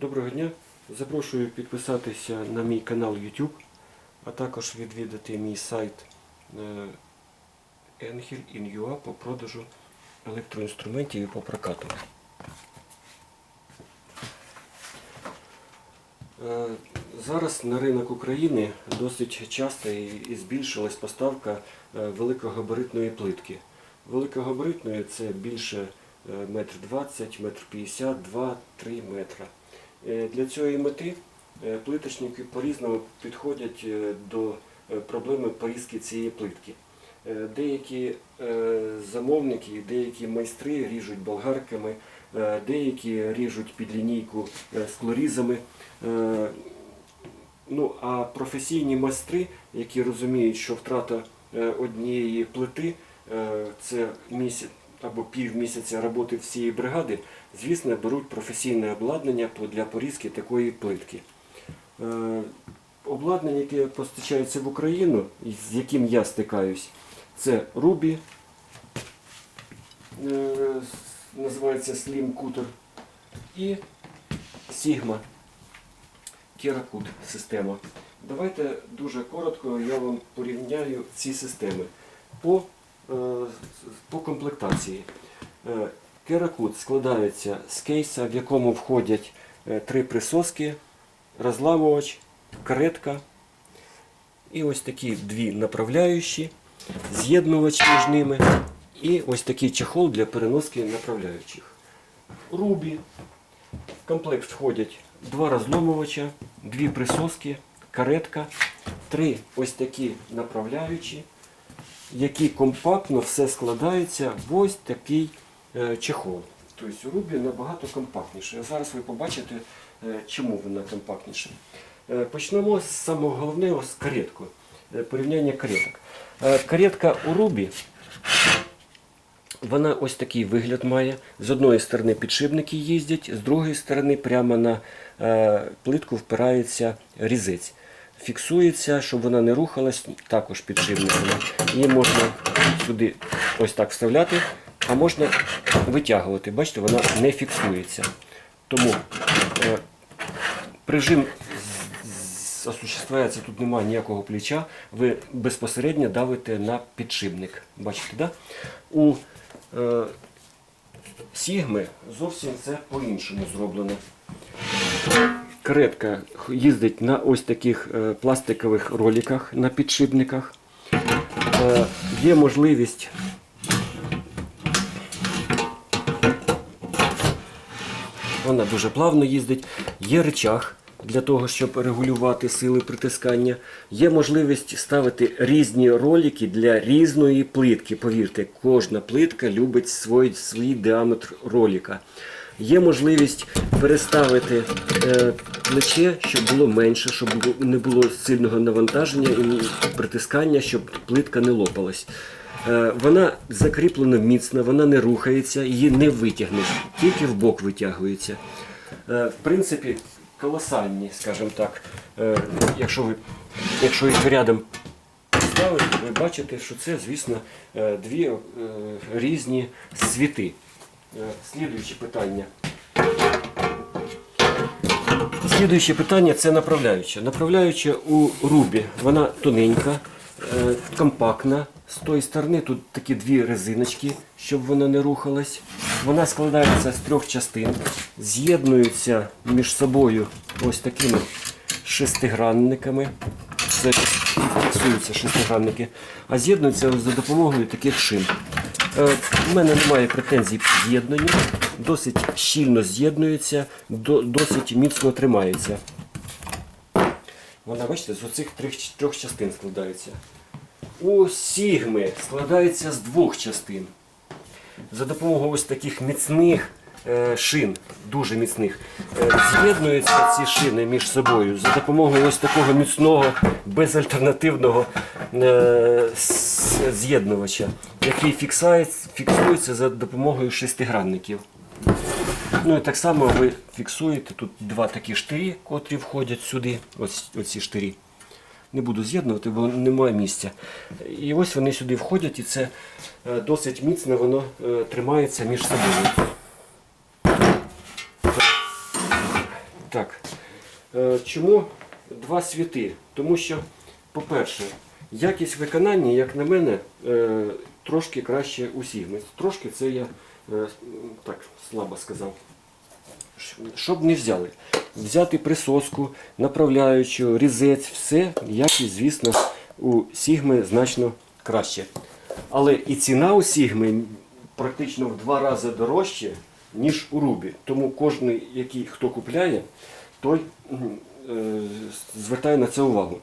Доброго дня. Запрошую підписатися на мій канал YouTube, а також відвідати мій сайт е, Engel.in.ua по продажу електроінструментів і по прокату. Е, Зараз на ринок України досить часто і збільшилась поставка е, великогабаритної плитки. Великогабаритної це більше метр двадцять, метр п'ятдесят, два-три метра. Е, Для цієї мети е, плиточники по-різному підходять е, до проблеми порізки цієї плитки. Деякі замовники, деякі майстри ріжуть болгарками, деякі ріжуть під лінійку склорізами. Ну, а професійні майстри, які розуміють, що втрата однієї плити це місяць або пів місяця роботи всієї бригади, звісно, беруть професійне обладнання для порізки такої плитки. Е, Обладнання, яке постачається в Україну, з яким я стикаюсь, це Ruby, е, називається Slim Cutter, і Sigma. Керакут система. Давайте дуже коротко я вам порівняю ці системи по, по комплектації. Е, Керакут складається з кейса, в якому входять е, три присоски, розламувач, каретка і ось такі дві направляючі, з'єднувач між ними і ось такий чехол для переноски направляючих. Рубі. В комплект входять два розломувача, дві присоски, каретка, три ось такі направляючі, які компактно все складається в ось такий е, чехол. Тобто Рубі набагато компактніше. Зараз ви побачите, е, чому вона компактніша. Е, Почнемо з самого головного з кареткою. Е, Порівняння кареток. Каретка у Рубі вона ось такий вигляд має. З одної сторони підшипники їздять, з другої сторони прямо на плитку впирається різець. Фіксується, щоб вона не рухалась, також підшипниками. Її можна сюди ось так вставляти, а можна витягувати. Бачите, вона не фіксується. Тому е, прижим осуществляється, тут немає ніякого плеча, ви безпосередньо давите на підшипник. Бачите, да? У е, Сігми зовсім це по-іншому зроблено. Каретка їздить на ось таких е, пластикових роликах на підшипниках. Е, є можливість Вона дуже плавно їздить. Є речах для того, щоб регулювати сили притискання. Є можливість ставити різні ролики для різної плитки. Повірте, кожна плитка любить свій, свій діаметр ролика. Є можливість переставити е, плече, щоб було менше, щоб не було сильного навантаження і притискання, щоб плитка не лопалась. Е, Вона закріплена міцно, вона не рухається, її не витягнеш, тільки в бок витягується. Е, В принципі, колосальні, скажімо так. Е, Якщо ви якщо їх рядом ставити, ви бачите, що це, звісно, е, дві е, різні світи. Е, Слідуюче питання. Слідуюче питання це направляюча. Направляюча у рубі, вона тоненька, е, компактна. З тої сторони тут такі дві резиночки, щоб вона не рухалась. Вона складається з трьох частин, з'єднуються між собою ось такими шестигранниками. Це фіксуються шестигранники, а з'єднуються за допомогою таких шин. Е, У мене немає претензій по з'єднанню, досить щільно з'єднується, досить міцно тримається. Вона, бачите, з оцих трьох, частин складається. У Сігми складається з двох частин. За допомогою ось таких міцних е, шин, дуже міцних, е, з'єднуються ці шини між собою за допомогою ось такого міцного безальтернативного е, з'єднувача, який фіксується за допомогою шестигранників. Ну і так само ви фіксуєте тут два такі штирі, котрі входять сюди, ось оці штирі. Не буду з'єднувати, бо немає місця. І ось вони сюди входять, і це е, досить міцно воно е, тримається між собою. Так. Е, Чому два світи? Тому що, по-перше, якість виконання, як на мене, е, трошки краще у Сігми. Трошки це я е, так слабо сказав. Щоб не взяли. Взяти присоску, направляючу, різець, все, якість, звісно, у Сігми значно краще. Але і ціна у Сігми практично в два рази дорожче, ніж у Рубі. Тому кожен, який хто купляє, той е, звертає на це увагу.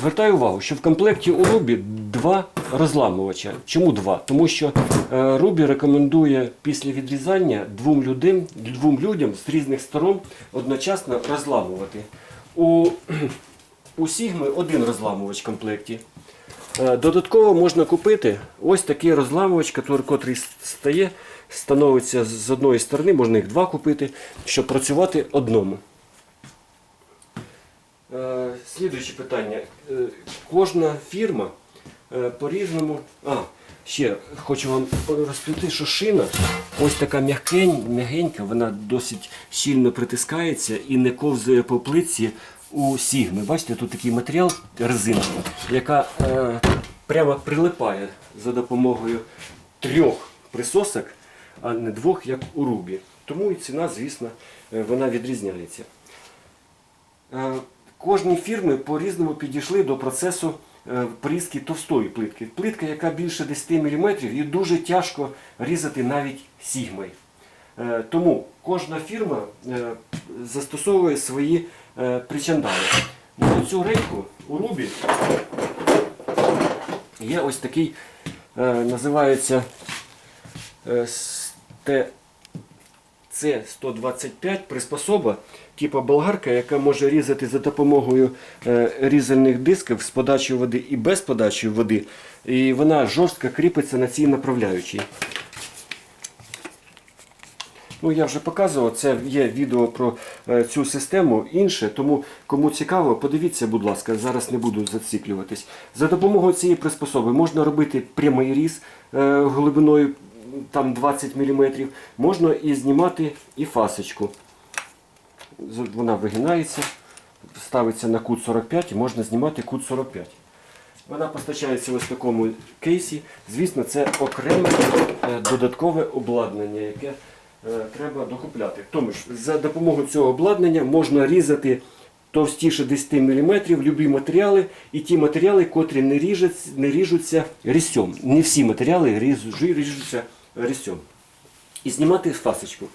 Звертаю увагу, що в комплекті у Рубі два розламувача. Чому два? Тому що е, Рубі рекомендує після відрізання двом людям, двом людям з різних сторон одночасно розламувати. У, у Сігми один розламувач в комплекті. Е, Додатково можна купити ось такий розламувач, котрий стає, становиться з одної сторони, можна їх два купити, щоб працювати одному. Е, Слідуюче питання. Е, Кожна фірма е, по-різному. А, ще хочу вам розповісти, що шина ось така м'ягенька, вона досить щільно притискається і не ковзає по плитці у сігми. Бачите, тут такий матеріал, резина, яка прямо прилипає за допомогою трьох присосок, а не двох, як у рубі. Тому і ціна, звісно, е, вона відрізняється. Е, Кожні фірми по-різному підійшли до процесу е, порізки товстої плитки. Плитка, яка більше 10 мм, її дуже тяжко різати навіть сігмою. Тому кожна фірма застосовує свої причандали. На цю рейку у Рубі є ось такий, називається е, сте- це 125 приспособа, типу болгарка, яка може різати за допомогою е, різальних дисків з подачею води і без подачі води. І вона жорстко кріпиться на цій направляючій. Ну, я вже показував, це є відео про е, цю систему інше, тому кому цікаво, подивіться, будь ласка, зараз не буду зациклюватись. За допомогою цієї приспособи можна робити прямий різ е, глибиною там 20 мм, можна і знімати і фасочку. Вона вигинається, ставиться на кут 45 і можна знімати кут 45. Вона постачається в такому кейсі. Звісно, це окреме е, додаткове обладнання, яке е, треба докупляти. Тому ж за допомогою цього обладнання можна різати товстіше 10 мм любі матеріали, і ті матеріали, котрі не, ріжуться, не ріжуться різцем. Не всі матеріали ріжу- ріжуться різцем. І знімати фасочку.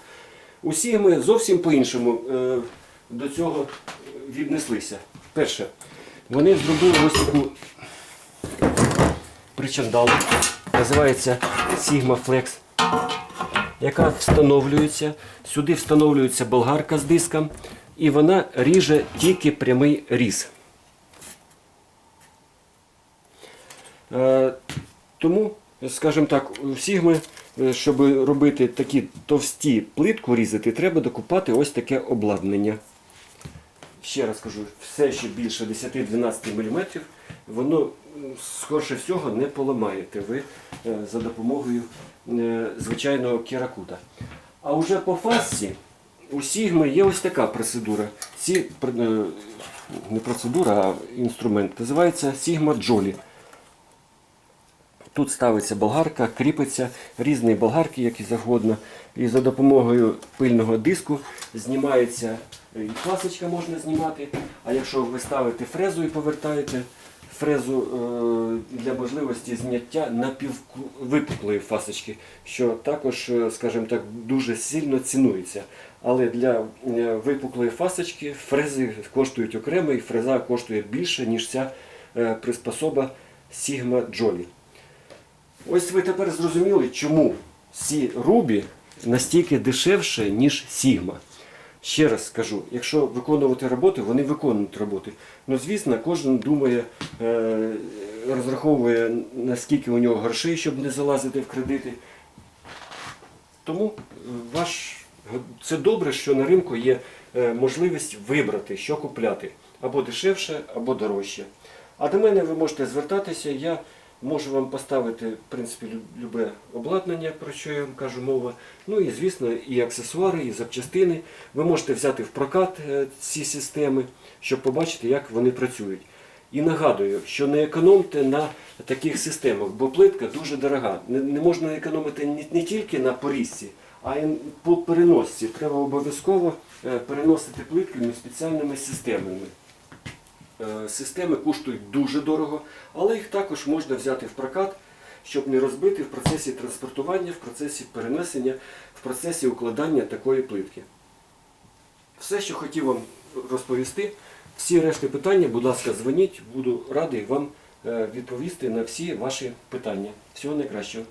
Усі ми зовсім по-іншому е, до цього віднеслися. Перше, вони зробили ось таку причандалу, називається Sigma Flex, яка встановлюється. Сюди встановлюється болгарка з диском, і вона ріже тільки прямий різ. Е, Тому, скажімо так, у Sigma, е, щоб робити такі товсті плитку різати, треба докупати ось таке обладнання. Ще раз кажу, все, що більше 10-12 мм, воно скорше всього не поламаєте ви е, за допомогою е, звичайного керакута. А вже по фасці у Сігми є ось така процедура. Ці, е, не процедура, а інструмент. Називається Jolly. Тут ставиться болгарка, кріпиться різні болгарки, які завгодно. І за допомогою пильного диску знімається і класочка можна знімати. А якщо ви ставите фрезу і повертаєте фрезу е, для можливості зняття напіввипуклої фасочки, що також, е, скажімо так, дуже сильно цінується. Але для е, випуклої фасочки фрези коштують окремо, і фреза коштує більше, ніж ця е, приспособа Sigma Jolly. Ось ви тепер зрозуміли, чому ці рубі настільки дешевше, ніж Sigma. Ще раз скажу, якщо виконувати роботи, вони виконують роботи. Ну, звісно, кожен думає, е, розраховує, наскільки у нього грошей, щоб не залазити в кредити. Тому е, ваш, це добре, що на ринку є е, можливість вибрати, що купляти. Або дешевше, або дорожче. А до мене ви можете звертатися, я Можу вам поставити, в принципі, любе обладнання, про що я вам кажу мова. Ну і, звісно, і аксесуари, і запчастини. Ви можете взяти в прокат е, ці системи, щоб побачити, як вони працюють. І нагадую, що не економте на таких системах, бо плитка дуже дорога. Не, можна економити не, тільки на порізці, а й по переносці. Треба обов'язково е, переносити плитками спеціальними системами. Е, Системи коштують дуже дорого, але їх також можна взяти в прокат, щоб не розбити в процесі транспортування, в процесі перенесення, в процесі укладання такої плитки. Все, що хотів вам розповісти. Всі решти питання, будь ласка, дзвоніть, буду радий вам е, відповісти на всі ваші питання. Всього найкращого.